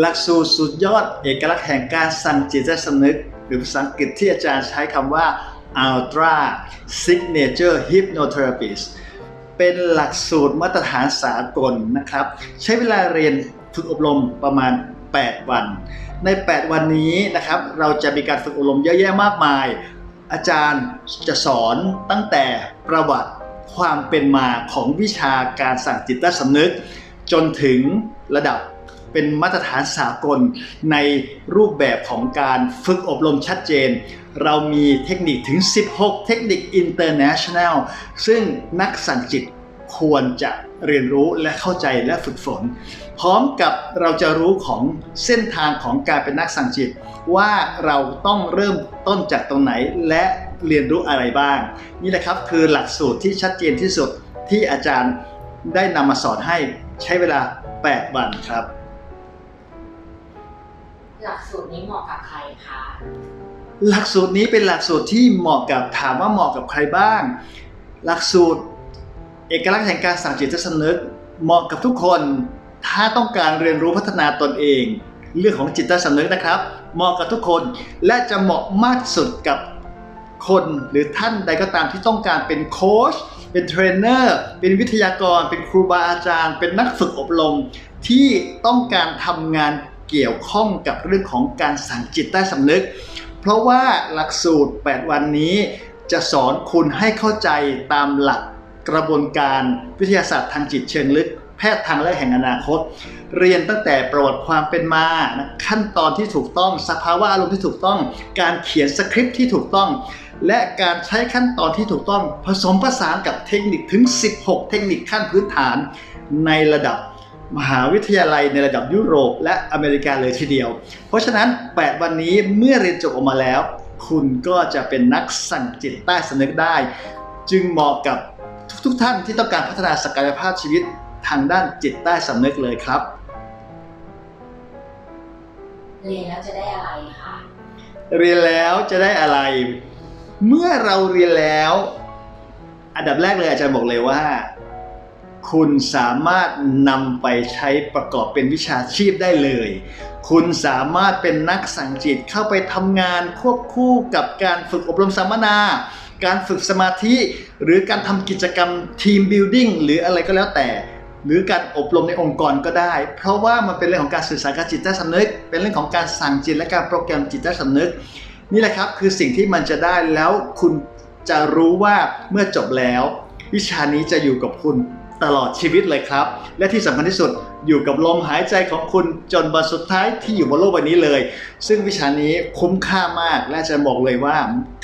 หลักสูตรสุดยอดเอกลักษณ์แห่งการสั่งจิตใจสำนึก หรือภาษาอังกฤษที่อาจารย์ใช้คำว่า Ultra Signature Hypnotherapist เป็นหลักสูตรมาตรฐานสากลนะครับ ใช้เวลาเรียนฝึกอบรมประมาณ 8 วัน ใน 8 วันนี้นะครับ เราจะมีการฝึกอบรมเยอะแยะมากมาย อาจารย์จะสอนตั้งแต่ประวัติความเป็นมาของวิชาการสั่งจิตใต้สำนึก จนถึงระดับ เป็นมาตรฐานสากลในรูปแบบของการฝึกอบรมชัดเจน เรามีเทคนิคถึง 16 เทคนิค international ซึ่งนักสั่งจิตควรจะเรียนรู้และเข้าใจและฝึกฝน พร้อมกับเราจะรู้ของเส้นทางของการเป็นนักสั่งจิต ว่าเราต้องเริ่มต้นจากตรงไหนและเรียนรู้อะไรบ้าง นี่แหละครับคือหลักสูตรที่ชัดเจนที่สุดที่อาจารย์ได้นำมาสอนให้ใช้เวลา 8 วันครับ หลักสูตรนี้เหมาะกับใครคะ หลักสูตรนี้เป็นหลักสูตรที่เหมาะกับถามว่าเหมาะกับใครบ้าง หลักสูตร เอกลักษณ์แห่งการสั่งจิตใจสำนึก เหมาะกับทุกคน ถ้าต้องการเรียนรู้พัฒนาตนเอง เรื่องของจิตใต้สำนึกนะครับ เหมาะกับทุกคนและจะเหมาะมากสุดกับคนหรือท่านใดก็ตามที่ต้องการเป็นโค้ชเป็นเทรนเนอร์เป็นวิทยากร เป็นครูบาอาจารย์ เป็นนักฝึกอบรม ที่ต้องการทำงาน เกี่ยวข้องกับเรื่องของการสั่งจิตใต้สำนึก เพราะว่าหลักสูตร 8 วันนี้จะสอนคุณให้เข้าใจตามหลักกระบวนการวิทยาศาสตร์ทางจิตเชิงลึก แพทย์ทางเลือกแห่งอนาคต เรียนตั้งแต่ประวัติความเป็นมา ขั้นตอนที่ถูกต้อง สภาวะอารมณ์ที่ถูกต้อง การเขียนสคริปต์ที่ถูกต้อง และการใช้ขั้นตอนที่ถูกต้อง ผสมผสานกับเทคนิคถึง 16 เทคนิคขั้นพื้นฐานในระดับ มหาวิทยาลัยในระดับยุโรปและอเมริกาเลยทีเดียว เพราะฉะนั้น 8 วันนี้เมื่อเรียนจบออกมาแล้ว คุณก็จะเป็นนักสั่งจิตใต้สำนึกได้ จึงเหมาะกับทุกๆท่านที่ต้องการพัฒนาศักยภาพชีวิตทางด้านจิตใต้สำนึกเลยครับ เรียนแล้วจะได้อะไรคะเรียนแล้วจะได้อะไร เมื่อเราเรียนแล้ว อันดับแรกเลยอาจารย์บอกเลยว่า คุณสามารถนำไปใช้ประกอบเป็นวิชาชีพได้เลย คุณสามารถเป็นนักสั่งจิตเข้าไปทำงานควบคู่กับการฝึกอบรมสัมมนา การฝึกสมาธิ หรือการทำกิจกรรมทีมบิลดิ้งหรืออะไรก็แล้วแต่ หรือการอบรมในองค์กรก็ได้ เพราะว่ามันเป็นเรื่องของการสื่อสารกับจิตใต้สำนึก เป็นเรื่องของการสั่งจิตและการโปรแกรมจิตใต้สำนึก นี่แหละครับคือสิ่งที่มันจะได้แล้วคุณจะรู้ว่าเมื่อจบแล้ว วิชานี้จะอยู่กับคุณตลอดชีวิตเลยครับ และที่สำคัญที่สุดอยู่กับลมหายใจของคุณจนวันสุดท้ายที่อยู่บนโลกใบนี้เลย ซึ่งวิชานี้คุ้มค่ามาก และจะบอกเลยว่า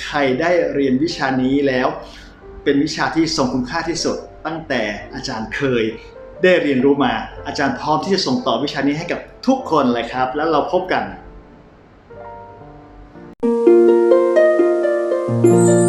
ใครได้เรียนวิชานี้แล้ว เป็นวิชาที่ทรงคุณค่าที่สุด ตั้งแต่อาจารย์เคย ได้เรียนรู้มา อาจารย์พร้อมที่จะส่งต่อวิชานี้ให้กับทุกคนเลยครับ แล้วเราพบกันเ